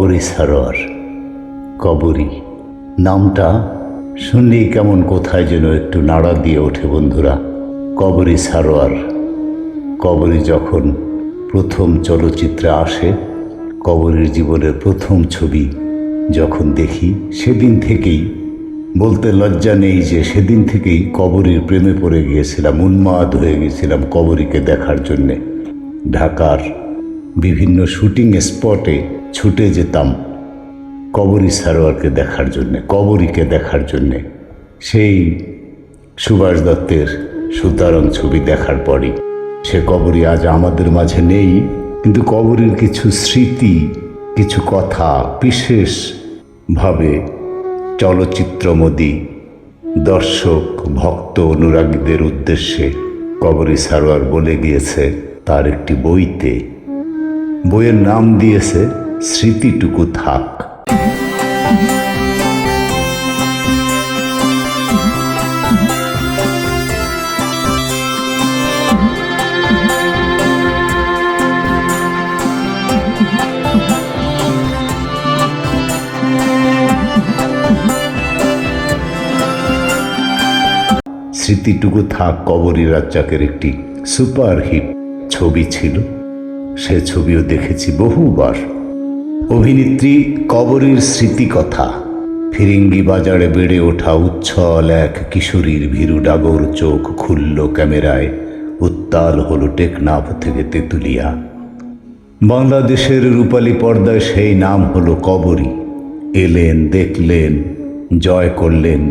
কবরী সারোয়ার, কবরী। নামটা শুনলেই কেমন কোথায় যেন একটু নাড়া দিয়ে ওঠে বন্ধুরা। কবরী সারোয়ার, কবরী যখন প্রথম চলচ্চিত্রে আসে, কবরীর জীবনের প্রথম ছবি যখন দেখি, সেদিন থেকেই বলতে লজ্জা নেই যে সেদিন থেকেই কবরীর প্রেমে পড়ে গিয়েছিলাম, উন্মাদ হয়ে গেছিলাম কবরীকে দেখার জন্যে। ঢাকার বিভিন্ন শুটিং স্পটে ছুটে যেতাম কবরী সারোয়ারকে দেখার জন্যে, কবরীকে দেখার জন্যে। সেই সুভাষ দত্তের সুতারং ছবি দেখার পরই সে কবরী আজ আমাদের মাঝে নেই, কিন্তু কবরীর কিছু স্মৃতি, কিছু কথা বিশেষভাবে চলচ্চিত্রমদী দর্শক, ভক্ত, অনুরাগীদের উদ্দেশ্যে কবরী সারোয়ার বলে গিয়েছে, তার একটি বইতে। বইয়ের নাম দিয়েছে স্মৃতিটুকু থাক। স্মৃতিটুকু থাক কবরী রাজ্জাকের একটি সুপারহিট। ছবি ছিল। সে ছবিও দেখেছি বহুবার। অভিনেত্রী কবরীর স্মৃতিকথা। ফিরিঙ্গি বাজারে বেড়ে ওঠা উচ্ছল এক কিশোরীর ভীরু ডাগর চোখ খুলল ক্যামেরায়। উত্তাল হলো টেকনাফ থেকে তেঁতুলিয়া। বাংলাদেশের রূপালী পর্দায় সেই নাম হলো কবরী। এলেন, দেখলেন, জয় করলেন।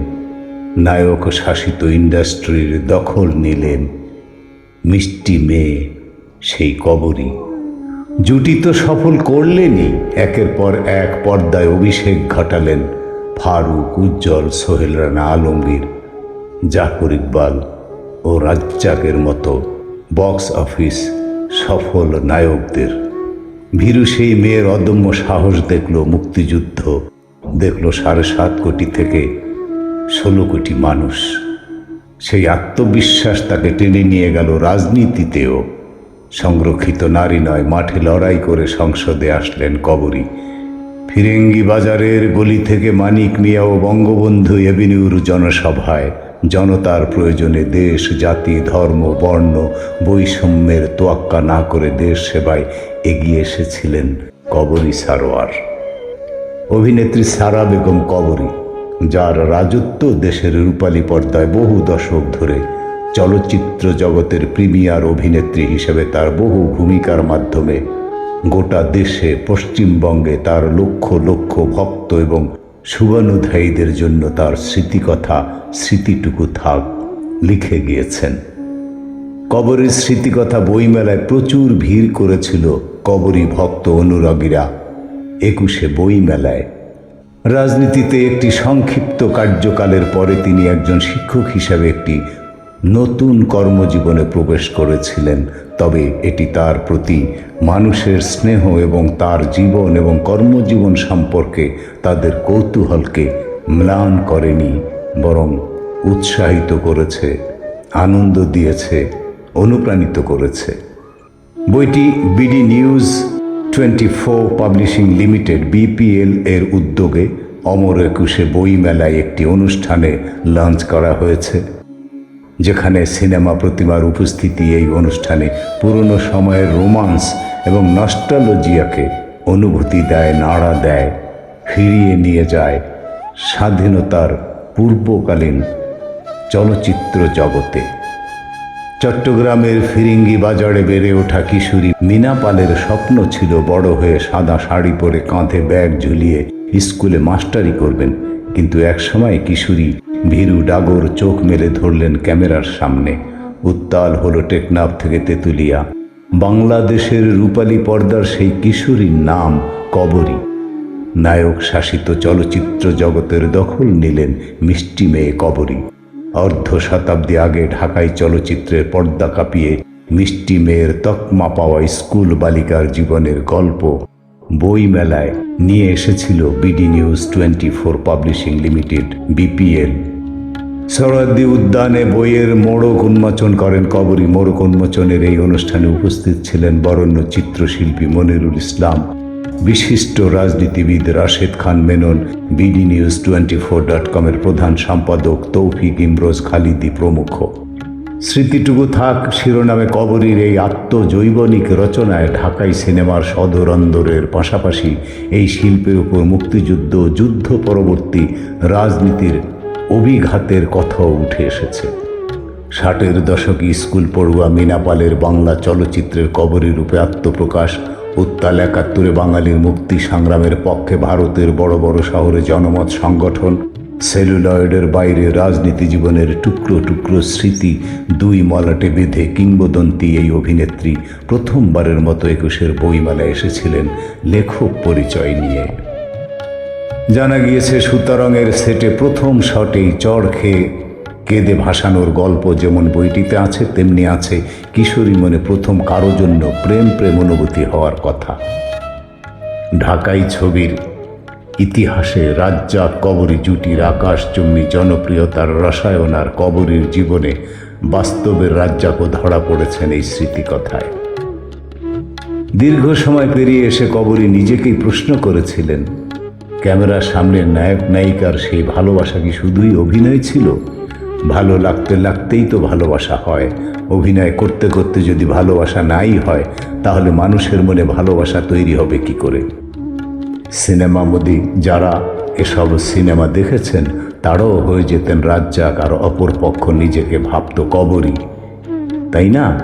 নায়ক শাসিত ইন্ডাস্ট্রির দখল নিলেন। মিষ্টি মেয়ে সেই কবরী। জুটি তো সফল করলেনই। একের পর এক পর্দায় অভিষেক ঘটালেন ফারুক উজ্জ্বল, সোহেল রানা আলমগীর, জাফর ইকবাল ও রাজ্জাকের মতো বক্স অফিস সফল নায়কদের। ভীরু সেই মেয়ের অদম্য সাহস দেখল মুক্তিযুদ্ধ, দেখল সাড়ে সাত কোটি থেকে ষোলো কোটি মানুষ। সেই আত্মবিশ্বাস তাকে টেনে নিয়ে গেল রাজনীতিতেও। সংরক্ষিত নারী নয়, মাঠে লড়াই করে সংসদে আসলেন কবরী। ফিরেঙ্গি বাজারের গলি থেকে মানিক মিয়া ও বঙ্গবন্ধু এভিনিউর জনসভায় জনতার প্রয়োজনে দেশ, জাতি, ধর্ম, বর্ণ, বৈষম্যের তোয়াক্কা না করে দেশ সেবায় এগিয়ে এসেছিলেন কবরী সারোয়ার। অভিনেত্রী সারা বেগম কবরী, যার রাজত্ব দেশের রূপালী পর্দায় বহু দশক ধরে চলচ্চিত্র জগতের প্রিমিয়ার অভিনেত্রী হিসেবে তার বহু ভূমিকার মাধ্যমে গোটা দেশে পশ্চিমবঙ্গে তার লক্ষ লক্ষ ভক্ত এবং শুভানুধ্যায়ীদের জন্য তার স্মৃতিকথা, স্মৃতিটুকু থাক লিখে গিয়েছেন। কবরের স্মৃতিকথা বইমেলায় প্রচুর ভিড় করেছিল কবরী ভক্ত অনুরাগীরা। একুশে বইমেলায় রাজনীতিতে একটি সংক্ষিপ্ত কার্যকালের পরে তিনি একজন শিক্ষক হিসাবে একটি নতুন কর্মজীবনে প্রবেশ করেছিলেন, তবে এটি তার প্রতি মানুষের স্নেহ এবং তার জীবন এবং কর্মজীবন সম্পর্কে তাদের কৌতূহলকে ম্লান করেনি, বরং উৎসাহিত করেছে, আনন্দ দিয়েছে, অনুপ্রাণিত করেছে। বইটি BD news twenty four publishing limited, BPL এর উদ্যোগে অমর একুশে বইমেলায় একটি অনুষ্ঠানে লঞ্চ করা হয়েছে। যেখানে সিনেমা প্রতিমার উপস্থিতি এই অনুষ্ঠানে পুরনো সময়ের রোমান্স এবং নস্টালজিয়াকে অনুভূতি দেয়, নাড়া দেয়, ফিরিয়ে নিয়ে যায় স্বাধীনতার পূর্বকালীন চলচ্চিত্র জগতে। চট্টগ্রামের ফিরিঙ্গি বাজারে বেড়ে ওঠা কিশোরী মিনা পালের স্বপ্ন ছিল বড় হয়ে সাদা শাড়ি পরে কাঁধে ব্যাগ ঝুলিয়ে স্কুলে মাস্টারি করবেন। কিন্তু একসময় কিশোরী ভীরু ডাগর চোখ মেলে ধরলেন ক্যামেরার সামনে। উত্তাল হলো টেকনাফ থেকে তেঁতুলিয়া। বাংলাদেশের রূপালী পর্দার সেই কিশোরীর নাম কবরী। নায়ক শাসিত চলচ্চিত্র জগতের দখল নিলেন মিষ্টি মেয়ে কবরী। অর্ধ শতাব্দী আগে ঢাকায় চলচ্চিত্রের পর্দা কাঁপিয়ে মিষ্টি মেয়ের তকমা পাওয়া স্কুল বালিকার জীবনের গল্প বই মেলায় নিয়ে এসেছিল BD news twenty four publishing limited, BPL. সরদ্দি উদ্যানে বইয়ের মোড়ক উন্মোচন করেন কবরী মোড়ক উন্মোচনের এই অনুষ্ঠানে উপস্থিত ছিলেন বরণ্য চিত্রশিল্পী মনিরুল ইসলাম, বিশিষ্ট রাজনীতিবিদ Rashed Khan Menon, BD news twenty four dot কমের প্রধান সম্পাদক তৌফিক ইমরোজ খালিদি প্রমুখ। স্মৃতিটুকু থাক শিরোনামে কবরীর এই আত্মজৈবনিক রচনায় ঢাকাই সিনেমার সদর অন্দরের পাশাপাশি এই শিল্পের উপর মুক্তিযুদ্ধ যুদ্ধ পরবর্তী রাজনীতির অভিঘাতের কথাও উঠে এসেছে। ষাটের দশকে স্কুল পড়ুয়া মিনাপালের বাংলা চলচ্চিত্রের কবরী রূপে আত্মপ্রকাশ উত্তাল একাত্তরে বাঙালির মুক্তি সংগ্রামের পক্ষে ভারতের বড় বড় শহরে জনমত সংগঠন সেলুলয়েডের বাইরে রাজনীতি জীবনের টুকরো টুকরো স্মৃতি দুই মলাটে বেঁধে কিংবদন্তি এই অভিনেত্রী প্রথমবারের মতো একুশের বইমেলায় এসেছিলেন লেখক পরিচয় নিয়ে। জানা গিয়েছে, সুতরঙের সেটে প্রথম শটেই চড় খেয়ে কেঁদে ভাসানোর গল্প যেমন বইটিতে আছে, তেমনি আছে কিশোরী মনে প্রথম কারও জন্য প্রেম প্রেম অনুভূতি হওয়ার কথা। ঢাকাই ছবির ইতিহাসে রাজ্জাক কবরী জুটির আকাশ আকাশচুম্বী জনপ্রিয়তার রসায়ন আর কবরীর জীবনে বাস্তবের রাজ্জাকও ধরা পড়েছেন এই স্মৃতিকথায়। দীর্ঘ সময় পেরিয়ে এসে কবরী নিজেকেই প্রশ্ন করেছিলেন, ক্যামেরার সামনে নায়ক নায়িকার সেই ভালোবাসা কি শুধুই অভিনয় ছিল? ভালো লাগতে লাগতেই তো ভালোবাসা হয়। অভিনয় করতে করতে যদি ভালোবাসা নাই হয়, তাহলে মানুষের মনে ভালোবাসা তৈরি হবে কি করে? সিনেমা মোদি, যারা এসব সিনেমা দেখেছেন, তারাও হয়ে যেতেন রাজ্জাক আর অপর পক্ষ নিজেকে ভাবত কবরী। তাই না?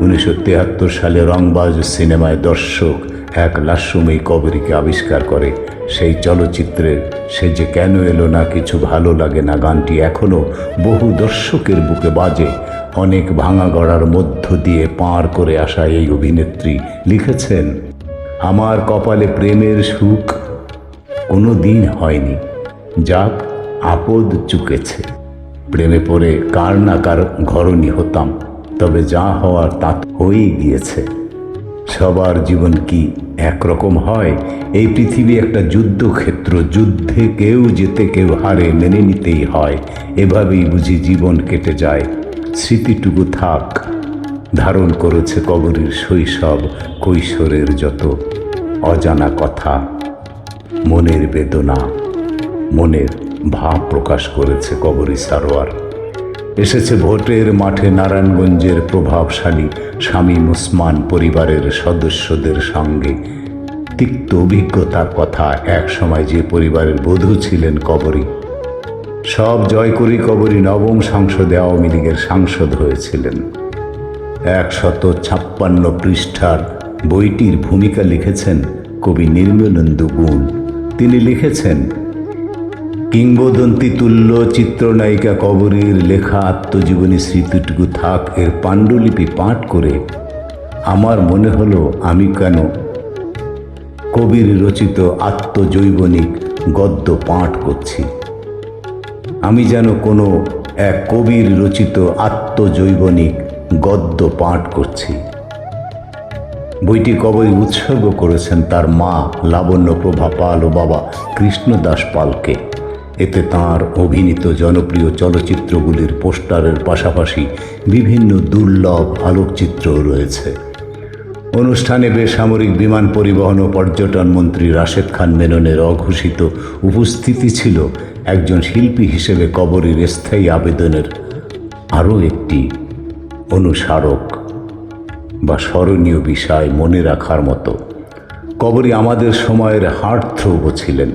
উনিশশো তেহাত্তর সালে রংবাজ সিনেমায় দর্শক এক লাস্যময়ী কবরীকে আবিষ্কার করে। সেই চলচ্চিত্রের সে যে কেন এলো না কিছু ভালো লাগে না গানটি এখনও বহু দর্শকের বুকে বাজে। অনেক ভাঙা গড়ার মধ্য দিয়ে পার করে আসা এই অভিনেত্রী লিখেছেন আমার কপালে প্রেমের সুখ কোনো দিন হয়নি। যাক, আপদ চুকেছে। প্রেমে পড়ে কার না কার ঘরণী হতাম, তবে যা হওয়ার তা হয়েই গিয়েছে। সবার জীবন কি একরকম হয়? এই পৃথিবী একটা যুদ্ধক্ষেত্র, যুদ্ধে কেউ যেতে কেউ হারে মেনে নিতেই হয়। এভাবেই বুঝি জীবন কেটে যায়। স্মৃতিটুকু থাক। ধারণ করেছে কবরীর শৈশব, কৈশোরের যত অজানা কথা, মনের বেদনা, মনের ভাব প্রকাশ করেছে কবরী সারোয়ার। এসেছে ভোটের মাঠে নারায়ণগঞ্জের প্রভাবশালী স্বামী মুসমান পরিবারের সদস্যদের সঙ্গে। তিক্ত অভিজ্ঞতার কথা এক সময় যে পরিবারের বধূ ছিলেন কবরী। সব জয় করি কবরী নবম সংসদে আওয়ামী লীগের সাংসদ হয়েছিলেন। একশত ছাপ্পান্ন পৃষ্ঠার বইটির ভূমিকা লিখেছেন কবি নির্মলেন্দু গুণ। তিনি লিখেছেন, কিংবদন্তি তুল্য চিত্রনায়িকা কবরীর লেখা আত্মজীবনী স্মৃতিটুকু থাক, এর পাণ্ডুলিপি পাঠ করে আমার মনে হলো আমি কেন কবির রচিত আত্মজৈবনিক গদ্য পাঠ করছি। আমি যেন কোনো এক কবির রচিত আত্মজৈবনিক গদ্য পাঠ করছি। বইটি কবই উৎসর্গ করেছেন তার মা লাবণ্যপ্রভা পাল ও বাবা কৃষ্ণদাস পালকে। এতে তাঁর অভিনীত জনপ্রিয় চলচ্চিত্রগুলির পোস্টারের পাশাপাশি বিভিন্ন দুর্লভ আলোকচিত্রও রয়েছে। অনুষ্ঠানে বেসামরিক বিমান পরিবহন ও পর্যটন মন্ত্রী রাশেদ খান মেননের অঘোষিত উপস্থিতি ছিল একজন শিল্পী হিসেবে কবরীর স্থায়ী আবেদনের আরও একটি অনুস্মারক। বা স্মরণীয় বিষয় মনে রাখার মতো। কবরী আমাদের সময়ের হার্টথ্রোব ছিলেন।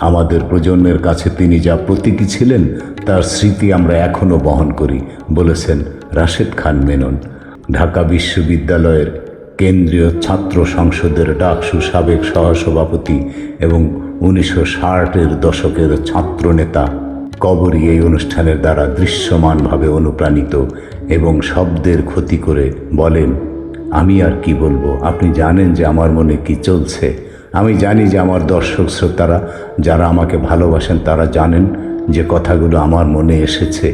আমাদের প্রজন্মের কাছে তিনি যা প্রতীকী ছিলেন, তার স্মৃতি আমরা এখনও বহন করি, বলেছেন রাশেদ খান মেনন। ঢাকা বিশ্ববিদ্যালয়ের কেন্দ্রীয় ছাত্র সংসদের ডাকসু সাবেক সহসভাপতি এবং উনিশশো ষাটের দশকের ছাত্রনেতা কবরী এই অনুষ্ঠানের দ্বারা দৃশ্যমানভাবে অনুপ্রাণিত এবং শব্দের ক্ষতি করে বলেন আমি আর কি বলব? আপনি জানেন যে আমার মনে কি চলছে। আমি জানি যে আমার দর্শক শ্রোতারা যারা আমাকে ভালোবাসেন, তারা জানেন যে কথাগুলো আমার মনে এসেছে।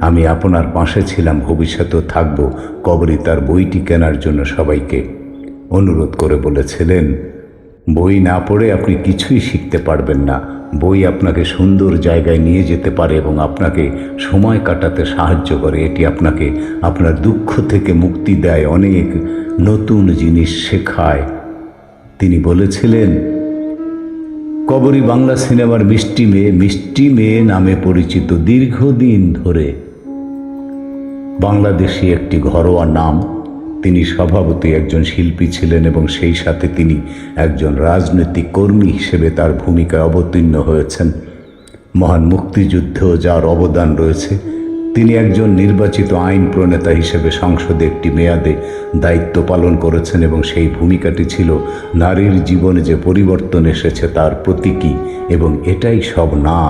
আমি আপনার পাশে ছিলাম, ভবিষ্যতেও থাকব, কবরী তার বইটি কেনার জন্য সবাইকে অনুরোধ করে বলেছিলেন, বই না পড়ে আপনি কিছুই শিখতে পারবেন না। বই আপনাকে সুন্দর জায়গায় নিয়ে যেতে পারে এবং আপনাকে সময় কাটাতে সাহায্য করে। এটি আপনাকে আপনার দুঃখ থেকে মুক্তি দেয়। অনেক নতুন জিনিস শেখায়। তিনি বলেছিলেন, কবরী বাংলা সিনেমার মিষ্টি মেয়ে মিষ্টি মেয়ে নামে পরিচিত দীর্ঘদিন ধরে বাংলাদেশি একটি ঘরোয়া নাম। তিনি স্বভাবতই একজন শিল্পী ছিলেন এবং সেই সাথে তিনি একজন রাজনৈতিক কর্মী হিসেবে তার ভূমিকায় অবতীর্ণ হয়েছেন। মহান মুক্তিযুদ্ধেও যার অবদান রয়েছে তিনি একজন নির্বাচিত আইন প্রণেতা হিসেবে সংসদে একটি মেয়াদে দায়িত্ব পালন করেছেন এবং সেই ভূমিকাটি ছিল নারীর জীবনে যে পরিবর্তন এসেছে তার প্রতীকী এবং এটাই সব না।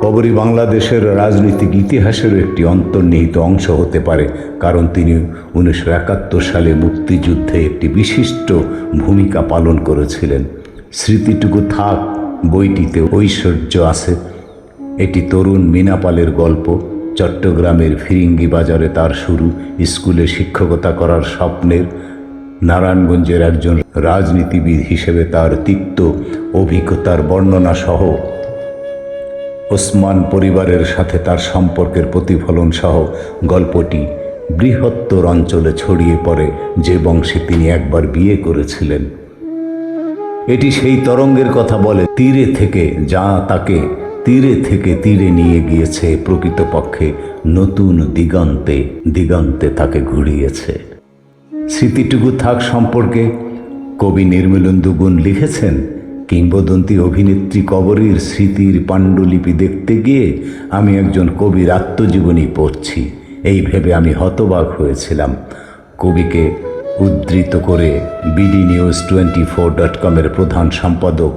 কবরী বাংলাদেশের রাজনৈতিক ইতিহাসেরও একটি অন্তর্নিহিত অংশ হতে পারে, কারণ তিনি উনিশশো একাত্তর সালে মুক্তিযুদ্ধে একটি বিশিষ্ট ভূমিকা পালন করেছিলেন। স্মৃতিটুকু থাক, বইটিতে ঐশ্বর্য আছে। এটি তরুণ মিনাপালের গল্প। চট্টগ্রামের ফিরিঙ্গি বাজারে তার শুরু স্কুলে শিক্ষকতা করার স্বপ্নের। নারায়ণগঞ্জের একজন রাজনীতিবিদ হিসেবে তার তিক্ত অভিজ্ঞতার বর্ণনা সহ ওসমান পরিবারের সাথে তার সম্পর্কের প্রতিফলন সহ গল্পটি বৃহত্তর অঞ্চলে ছড়িয়ে পড়ে যে বংশে তিনি একবার বিয়ে করেছিলেন। এটি সেই তরঙ্গের কথা বলে তীরে থেকে যা তাকে তীরে থেকে তীরে নিয়ে গিয়েছে প্রকৃতপক্ষে নতুন দিগন্তে দিগন্তে তাকে ঘুরিয়েছে। স্মৃতিটুকু থাক সম্পর্কে কবি নির্মলেন্দু গুণ লিখেছেন, কিংবদন্তি অভিনেত্রী কবরীর স্মৃতির পাণ্ডুলিপি দেখতে গিয়ে আমি একজন কবির আত্মজীবনী পড়ছি। এই ভেবে আমি হতবাক হয়েছিলাম। কবিকে উদ্ধৃত করে BD news twenty four dot কমের প্রধান সম্পাদক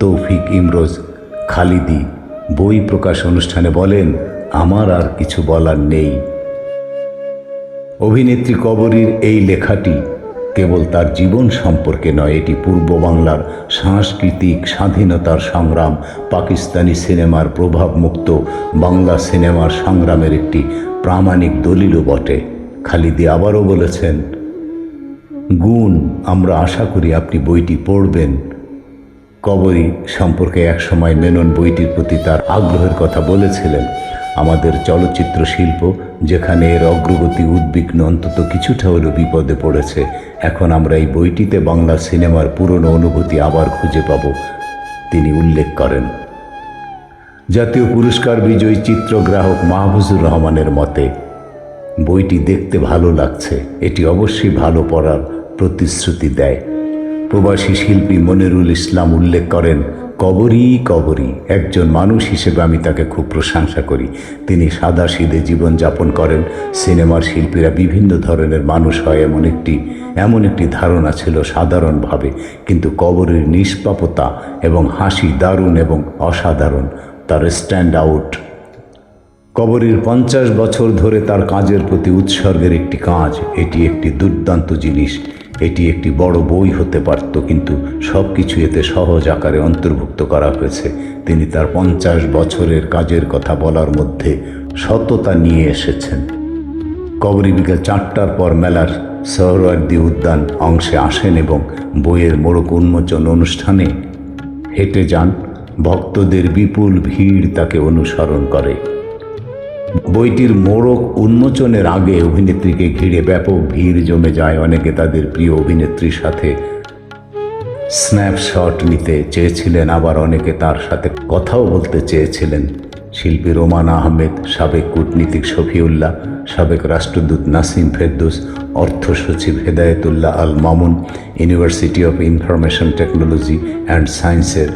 তৌফিক ইমরোজ খালিদি বই প্রকাশ অনুষ্ঠানে বলেন, আমার আর কিছু বলার নেই। অভিনেত্রী কবরীর এই লেখাটি কেবল তার জীবন সম্পর্কে নয়, এটি পূর্ব বাংলার সাংস্কৃতিক স্বাধীনতার সংগ্রাম, পাকিস্তানি সিনেমার প্রভাবমুক্ত বাংলা সিনেমার সংগ্রামের একটি প্রামাণিক দলিলও বটে। খালিদি আবারও বলেছেন, গুণ, আমরা আশা করি আপনি বইটি পড়বেন। কবরী সম্পর্কে একসময় মেনন বইটির প্রতি তার আগ্রহের কথা বলেছিলেন। আমাদের চলচ্চিত্র শিল্প, যেখানে এর অগ্রগতি উদ্বিগ্ন অন্তত কিছুটা হলেও বিপদে পড়েছে, এখন আমরা এই বইটিতে বাংলা সিনেমার পুরনো অনুভূতি আবার খুঁজে পাব, তিনি উল্লেখ করেন। জাতীয় পুরস্কার বিজয়ী চিত্রগ্রাহক মাহফুজুর রহমানের মতে, বইটি দেখতে ভালো লাগছে, এটি অবশ্যই ভালো পড়ার প্রতিশ্রুতি দেয়। প্রবাসী শিল্পী মনিরুল ইসলাম উল্লেখ করেন, কবরই কবরই, একজন মানুষ হিসেবে আমি তাকে খুব প্রশংসা করি। তিনি সাদা সিধে জীবনযাপন করেন, সিনেমার শিল্পীরা বিভিন্ন ধরনের মানুষ হয় এমন একটি এমন একটি ধারণা ছিল সাধারণভাবে। কিন্তু কবরের নিষ্পাপতা এবং হাসি দারুণ এবং অসাধারণ, তার স্ট্যান্ড আউট কবরীর পঞ্চাশ বছর ধরে তার কাজের প্রতি উৎসর্গের একটি কাজ, এটি একটি দুর্দান্ত জিনিস। এটি একটি বড় বই হতে পারত, কিন্তু সব কিছু এতে সহজ আকারে অন্তর্ভুক্ত করা হয়েছে। তিনি তার পঞ্চাশ বছরের কাজের কথা বলার মধ্যে সততা নিয়ে এসেছেন। কবরী বিকেল চারটার পর মেলার সহরার্দি উদ্যান অংশে আসেন এবং বইয়ের মোড়ক উন্মোচন অনুষ্ঠানে হেঁটে যান। ভক্তদের বিপুল ভিড় তাকে অনুসরণ করে। বইটির মোড়ক উন্মোচনের আগে অভিনেত্রীকে ঘিরে ব্যাপক ভিড় জমে যায় অনেকে তাদের প্রিয় অভিনেত্রীর সাথে। স্ন্যাপশট নিতে চেয়েছিলেন, আবার অনেকে তার সাথে কথাও বলতে চেয়েছিলেন। শিল্পী রোমান আহমেদ, সাবেক কূটনীতিক শফিউল্লাহ, সাবেক রাষ্ট্রদূত নাসিম ফেরদৌস, অর্থ সচিব Hedayetullah Al Mamun, university of information technology and সায়েন্সের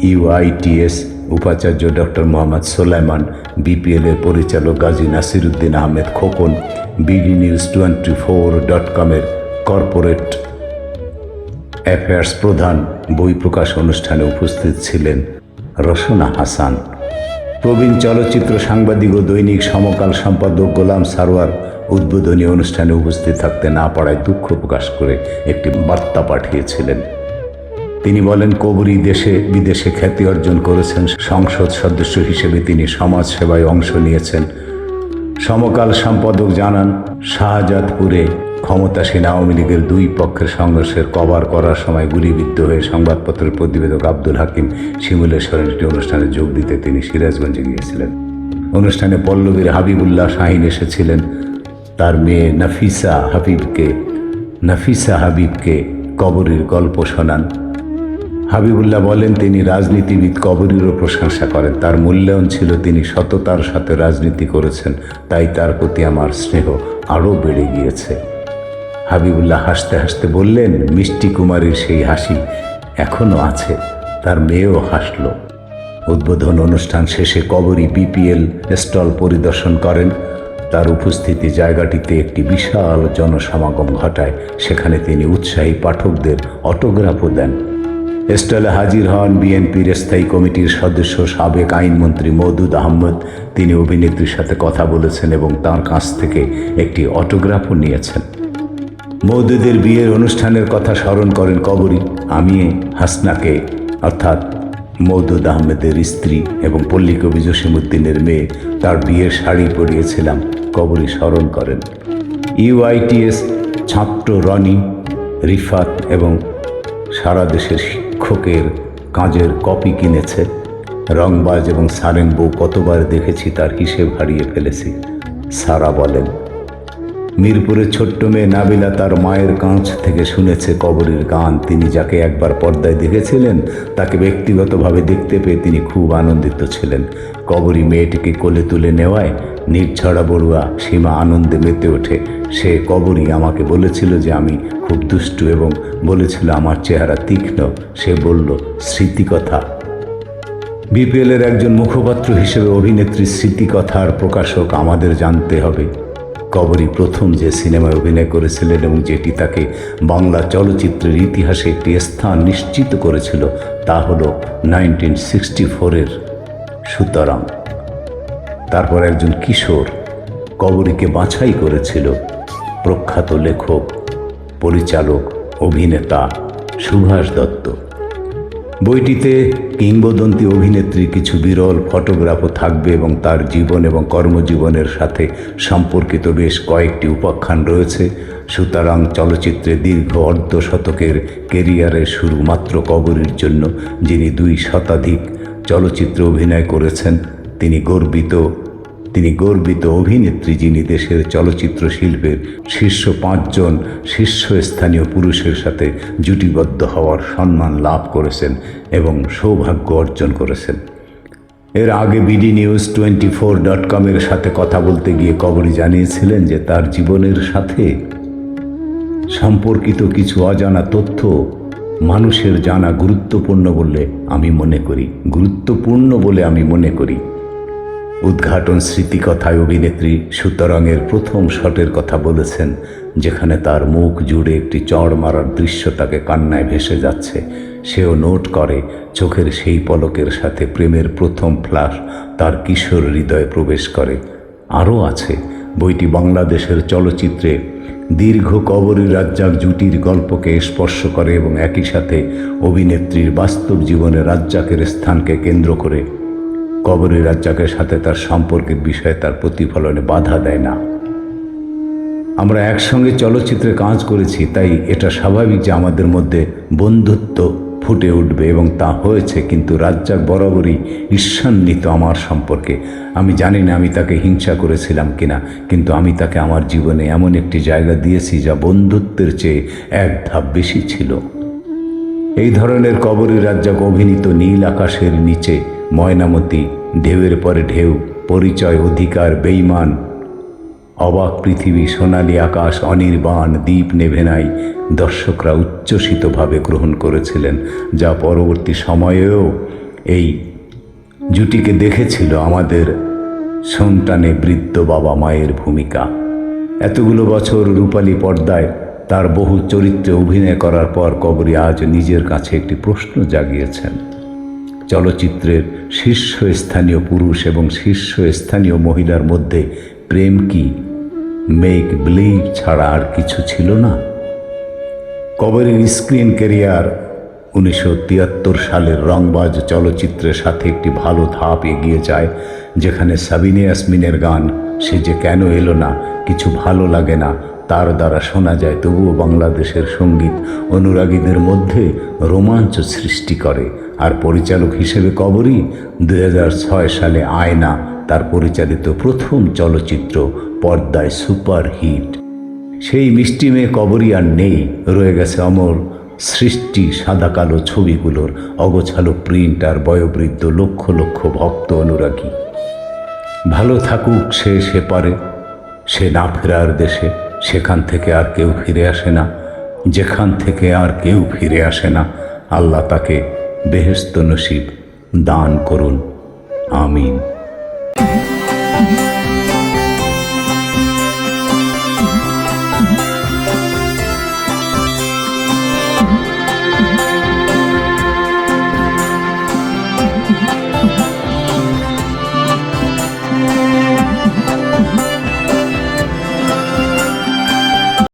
ইউআইটিএস উপাচার্য ডক্টর মোহাম্মদ সোলাইমান বিপিএলের পরিচালক Gazi Nasiruddin Ahmed Khokon, BD news twenty four dot কমের কর্পোরেট অ্যাফেয়ার্স প্রধান বই প্রকাশ অনুষ্ঠানে উপস্থিত ছিলেন রসনা হাসান। প্রবীণ চলচ্চিত্র সাংবাদিক ও দৈনিক সমকাল সম্পাদক গোলাম সারোয়ার উদ্বোধনী অনুষ্ঠানে উপস্থিত থাকতে না পারায় দুঃখ প্রকাশ করে একটি বার্তা পাঠিয়েছিলেন। তিনি বলেন কবরী দেশে বিদেশে খ্যাতি অর্জন করেছেন। সংসদ সদস্য হিসেবে তিনি সমাজ সেবায় অংশ নিয়েছেন। সমকাল সম্পাদক জানান, শাহজাদপুরে ক্ষমতাসীন আওয়ামী লীগের দুই পক্ষের সংঘর্ষের কভার করার সময় গুলিবিদ্ধ হয়ে সংবাদপত্রের প্রতিবেদক আব্দুল হাকিম শিমুলেশ্বরের একটি অনুষ্ঠানে যোগ দিতে তিনি সিরাজগঞ্জে গিয়েছিলেন। অনুষ্ঠানে পল্লবীর হাবিবুল্লাহ শাহিন এসেছিলেন। তার মেয়ে নাফিসা হাবিবকে নাফিসা হাবিবকে কবরের গল্প শোনান। হাবিবুল্লাহ বলেন, তিনি রাজনীতিবিদ, কবরীরও প্রশংসা করেন। তার মূল্যায়ন ছিল, তিনি সততার সাথে রাজনীতি করেছেন। তাই তার প্রতি আমার স্নেহ আরও বেড়ে গিয়েছে। হাবিবুল্লাহ হাসতে হাসতে বললেন, মিষ্টি কুমারীর সেই হাসি এখনও আছে। তার মেয়েও হাসল। উদ্বোধন অনুষ্ঠান শেষে কবরী বিপিএল স্টল পরিদর্শন করেন। তার উপস্থিতি জায়গাটিতে একটি বিশাল জনসমাগম ঘটায়। সেখানে তিনি উৎসাহী পাঠকদের অটোগ্রাফও দেন। স্টলে হাজির হন বিএনপির স্থায়ী কমিটির সদস্য সাবেক আইনমন্ত্রী মওদুদ আহমদ। তিনি অভিনেত্রীর সাথে কথা বলেছেন এবং তার কাছ থেকে একটি অটোগ্রাফও নিয়েছেন। মৌদুদের বিয়ের অনুষ্ঠানের কথা স্মরণ করেন কবরী আমি হাসনাকে, অর্থাৎ মৌদুদ আহমেদের স্ত্রী এবং পল্লী কবি জসিমুদ্দিনের মেয়ে। তার বিয়ের শাড়ি পরিয়েছিলাম, কবরী স্মরণ করেন। ইউআইটিএস ছাত্র রনি, রিফাত এবং সারা দেশের শিক্ষকের কাজের কপি কিনেছে। রংবাজ এবং সারেং বউ কতবার দেখেছি তার হিসেব হারিয়ে ফেলেছি, সারা বলেন। মিরপুরের ছোট্ট মেয়ে নাবিলা তার মায়ের কাঁচ থেকে শুনেছে কবরের গান। তিনি যাকে একবার পর্দায় দেখেছিলেন, তাকে ব্যক্তিগতভাবে দেখতে পেয়ে তিনি খুব আনন্দিত ছিলেন। কবরী মেয়েটিকে কোলে তুলে নেওয়ায় নির্ছড়া বড়ুয়া সীমা আনন্দে মেতে ওঠে। সে কবরী আমাকে বলেছিল যে আমি খুব দুষ্টু এবং বলেছিল, আমার চেহারা তীক্ষ্ণ। সে বলল, স্মৃতিকথা। বিপিএলের একজন মুখপাত্র হিসেবে অভিনেত্রীর স্মৃতিকথার প্রকাশক আমাদের জানতে হবে। কবরী প্রথম যে সিনেমায় অভিনয় করেছিলেন এবং যেটি তাকে বাংলা চলচ্চিত্রের ইতিহাসে একটি স্থান নিশ্চিত করেছিল, তা হল নাইনটিন সিক্সটি ফোরের সুতরাং। তারপর একজন কিশোর কবরীকে বাছাই করেছিল প্রখ্যাত লেখক, পরিচালক অভিনেতা সুভাষ দত্ত। বইটিতে কিংবদন্তি অভিনেত্রী কিছু বিরল ফটোগ্রাফও থাকবে এবং তার জীবন এবং কর্মজীবনের সাথে সম্পর্কিত বেশ কয়েকটি উপাখ্যান রয়েছে। সুতরাং চলচ্চিত্রে দীর্ঘ অর্ধ শতকের কেরিয়ারের শুরু মাত্র কবরীর জন্য যিনি দুই শতাধিক চলচ্চিত্রে অভিনয় করেছেন, তিনি গর্বিত তিনি গর্বিত অভিনেত্রী যিনি দেশের চলচ্চিত্র শিল্পের শীর্ষ পাঁচজন শীর্ষস্থানীয় পুরুষের সাথে জুটিবদ্ধ হওয়ার সম্মান লাভ করেছেন এবং সৌভাগ্য অর্জন করেছেন। এর আগে BD news twenty four dot কমের সাথে কথা বলতে গিয়ে কবরী জানিয়েছিলেন যে তার জীবনের সাথে সম্পর্কিত কিছু অজানা তথ্য মানুষের জানা গুরুত্বপূর্ণ বলে আমি মনে করি। গুরুত্বপূর্ণ বলে আমি মনে করি। উদ্ঘাটন স্মৃতিকথায় অভিনেত্রী সুতরাংয়ের প্রথম শটের কথা বলেছেন, যেখানে তার মুখ জুড়ে একটি চড় মারার দৃশ্য তাকে কান্নায় ভেসে যাচ্ছে। সেও নোট করে, চোখের সেই পলকের সাথে প্রেমের প্রথম ফ্লাশ তার কিশোর হৃদয়ে প্রবেশ করে। আরও আছে, বইটি বাংলাদেশের চলচ্চিত্রে দীর্ঘ কবরী রাজ্জাক জুটির গল্পকে স্পর্শ করে এবং একই সাথে অভিনেত্রীর বাস্তব জীবনে রাজ্জাকের স্থানকে কেন্দ্র করে। কবরী রাজ্জাকের সাথে তার সম্পর্কের বিষয়ে তার প্রতিফলনে বাধা দেয় না। আমরা একসঙ্গে চলচ্চিত্রে কাজ করেছি, তাই এটা স্বাভাবিক যে আমাদের মধ্যে বন্ধুত্ব ফুটে উঠবে এবং তা হয়েছে, কিন্তু রাজ্জাক বরাবরই ঈর্ষান্বিত আমার সম্পর্কে। আমি জানি না আমি তাকে হিংসা করেছিলাম কিনা, কিন্তু আমি তাকে আমার জীবনে এমন একটি জায়গা দিয়েছি যা বন্ধুত্বের চেয়ে এক ধাপ বেশি ছিল। এই ধরনের কবরী রাজ্জাক অভিনীত নীল আকাশের নিচে ময়নামতি ঢেউয়ের পরে ঢেউ, পরিচয়, অধিকার, বেইমান। অবাক পৃথিবী, সোনালী আকাশ, অনির্বাণ, দ্বীপ নেভে নাই। দর্শকরা উচ্ছ্বসিতভাবে গ্রহণ করেছিলেন, যা পরবর্তী সময়েও এই জুটিকে দেখেছিল আমাদের সন্তানে বৃদ্ধ বাবা মায়ের ভূমিকা। এতগুলো বছর রূপালী পর্দায় তার বহু চরিত্রে অভিনয় করার পর কবরী আজ নিজের কাছে একটি প্রশ্ন জাগিয়েছেন। চলচ্চিত্রের শীর্ষস্থানীয় পুরুষ এবং শীর্ষস্থানীয় মহিলার মধ্যে প্রেম কি? মেক বিলিভ ছাড়া আর কিছু ছিল না? কবরের স্ক্রিন ক্যারিয়ার উনিশশো সালের রংবাজ চলচ্চিত্রের সাথে একটি ভালো ধাপ এগিয়ে যায়, যেখানে সাবিনে ইয়াসমিনের গান, সে যে কেন এলো না, কিছু ভালো লাগে না তার দ্বারা শোনা যায়, তবুও বাংলাদেশের সংগীত অনুরাগীদের মধ্যে রোমাঞ্চ সৃষ্টি করে। আর পরিচালক হিসেবে কবরই দুই সালে আয়না, তার পরিচালিত প্রথম চলচ্চিত্র পর্দায় সুপার হিট। সেই মিষ্টি মেয়ে কবরই আর নেই, রয়ে গেছে অমর সৃষ্টি সাদা কালো ছবিগুলোর অগোছালো প্রিন্ট আর বয়োবৃদ্ধ লক্ষ লক্ষ ভক্ত অনুরাগী। ভালো থাকুক সে সে পারে, সে না ফেরার দেশে। সেখান থেকে আর কেউ ফিরে আসে না। যেখান থেকে আর কেউ ফিরে আসে না। আল্লাহ তাকে বেহেস্ত নসিব দান করুন। আমিন।